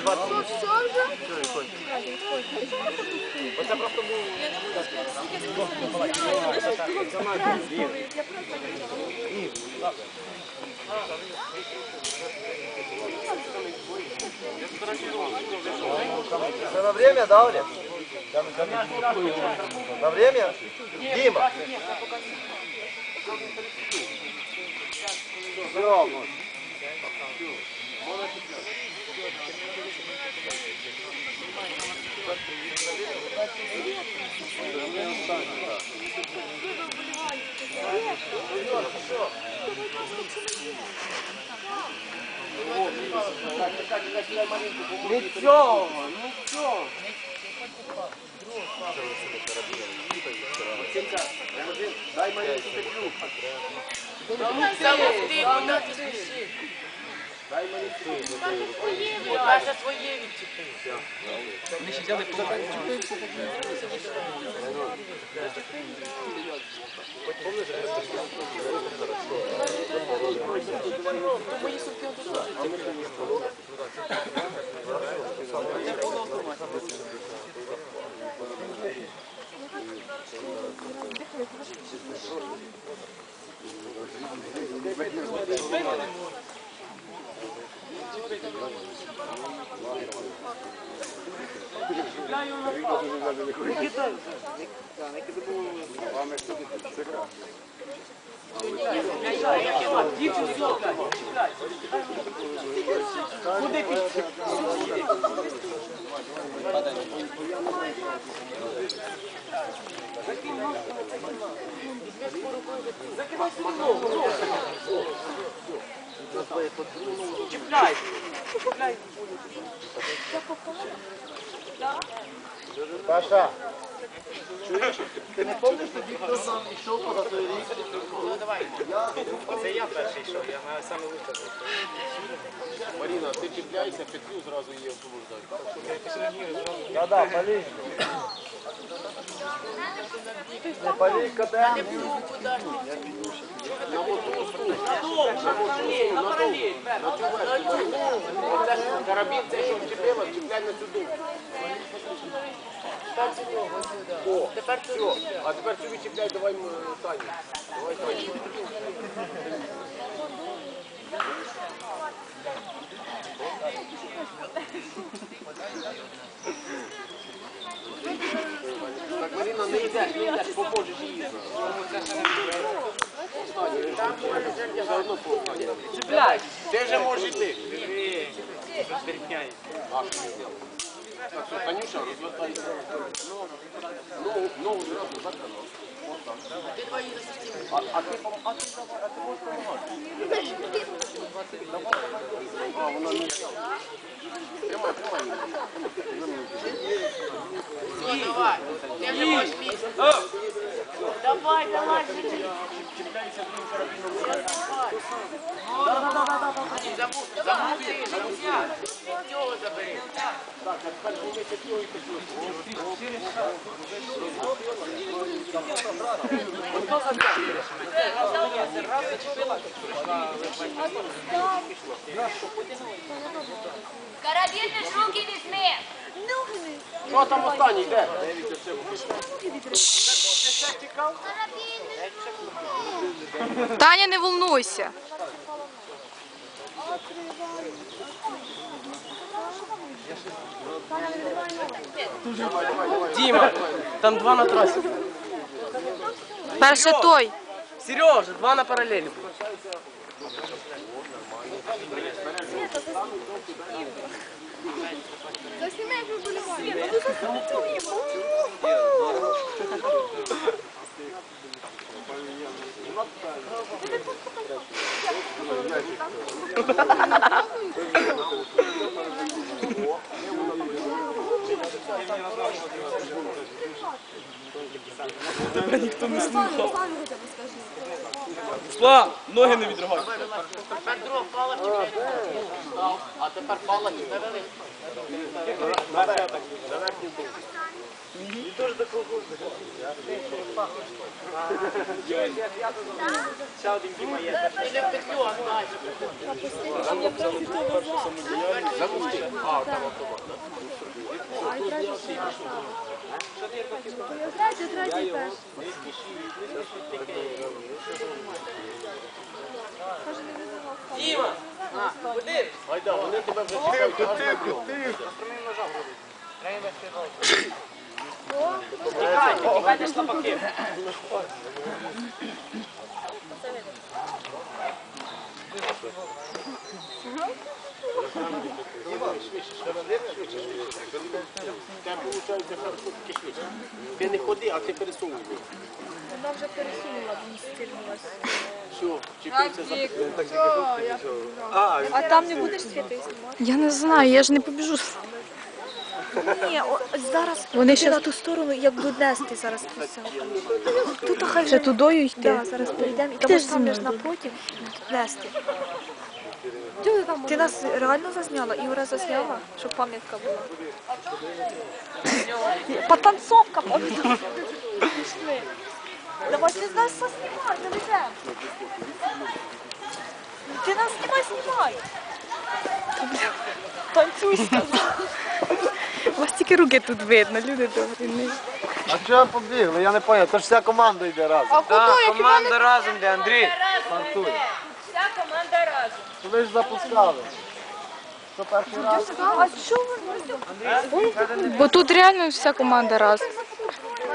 20 минут. Все, иконь. Оце просто був... Я не буду сказати, я сама Лів. Я просто не Лів, так. Все на время, да, Оля? На время? Дима! Все, Нічого, нічого. Дай маленьку петлю. Замовти, куди ти спішиш? Дай маленьку Перше своє відчепи. Куди піти? Чіпляй. Чіпляй. Паша. Чуєш? Ти не пам'ятаєш тоді, хто сам йшов поза той рік? Ну, давай. Це я перший йшов, я маю саме лучше. Маріна, ти чіпляйся, петлю зразу її освобождай. Да-да, полей. Не цю. О, Тепер все. А тепер собі чіпляй, давай м, Таню. Давай Таню. Так, Маріна, не йдеш, не йдеш, поможеш їй. Там все одно повстані. чіпляй. Ти вже можеш йти. А, що ти зробив? Так, що, Танюша, розвертайся. Ногу, ногу зразу за канал. Ти твої засусті. А, а ти пом- а ти давай, а ти можеш допомагати. А, вона не Тримай, тримай. Все, давай. Ти вже можеш місце. Давай, давай, кричи. Чіпляйся другим карабіном. Замов- Від нього забери. Так, а тепер зніми петлю і петлю. Карабін ж руки візьми! Що там останній, де? Таня, не волнуйся. Діма, там два на трасі. Перше той. Сережа, два на паралелі. Тебе ніхто не слухав. Слава, ноги не відривай. Тепер друга тебе. а тепер палець навели. Наверх, на верхню думку. Или в петлю отдай. Запусти. А, там автомат. Діма! Куди? Гайда, вони тебе вже чекають. аж на кров. Тікайте, тікайте шлапаки. Це виходить хорошо таки швидше. Ти не ходи, а ти пересовуй. Вона вже пересунула, він стирнулася. Все, за А там не будеш знімати? Я не знаю, я ж не побіжу. Ні, о, зараз Вони щас- на ту сторону, як нести зараз по. Тут хай Ще вже- тудою йти. Да, зараз перейдемо і Ти ж там ж напротив нести. Ти нас реально зазняла? Іра зазняла, щоб пам'ятка була. Потанцовка, пам'ятка. Пішли. Давай ти нас знімай, заведемо. Ти нас знімай, знімай. Танцюй, сказала. У вас тільки руки тут видно, люди добрі. Не. А чого побігли? Я не зрозумів. То ж вся команда йде разом. Так, команда разом, де Андрій. Вся команда разом. Ви ж запускали. Що перший раз? А що ви? Бо тут реально вся команда раз.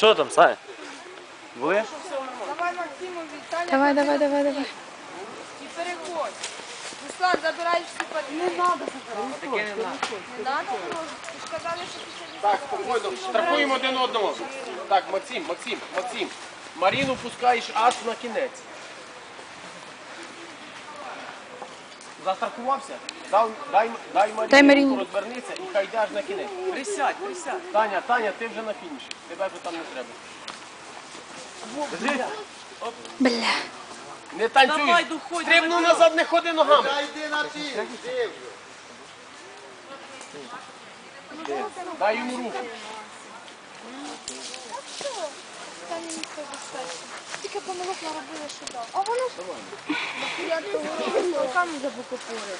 Що там, Саня? Були? Давай, давай, давай, давай. І переходь. Руслан, забирай всі пакети. Не треба забирати. Не треба? Ви ж казали, що Так, спокійно, штрафуємо один одного. Так, Максим, Максим, Максим. Маріну пускаєш аж на кінець. Застрахувався? Дай, дай, дай руку, розвернися і хай йде аж на кінець. Присядь, присядь. Таня, Таня, ти вже на фініші. Тебе вже там не треба. Бля. Не танцюй. Доходь, Стрибну назад, не ходи ногами. Та йди на ті. Дай йому руку. Тільки помилок наробили, що так. А воно ж... Я то руками забукопори.